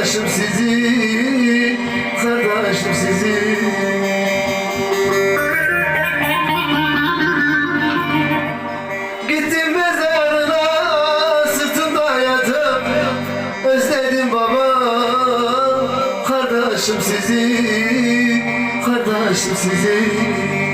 Kardeşim sizi, kardeşim sizi. Gittim mezarına sırtımda yatıp Özledim baba, kardeşim sizi, kardeşim sizi.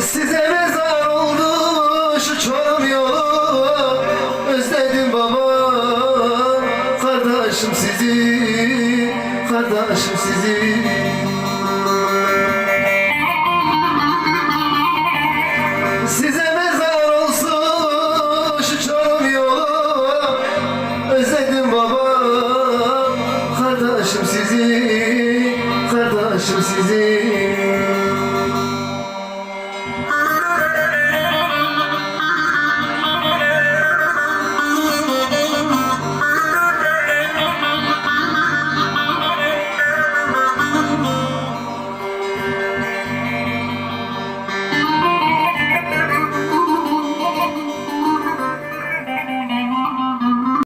Size mezar oldu şu çorum Özledim baba Kardeşim sizi Kardeşim sizi Özledim baba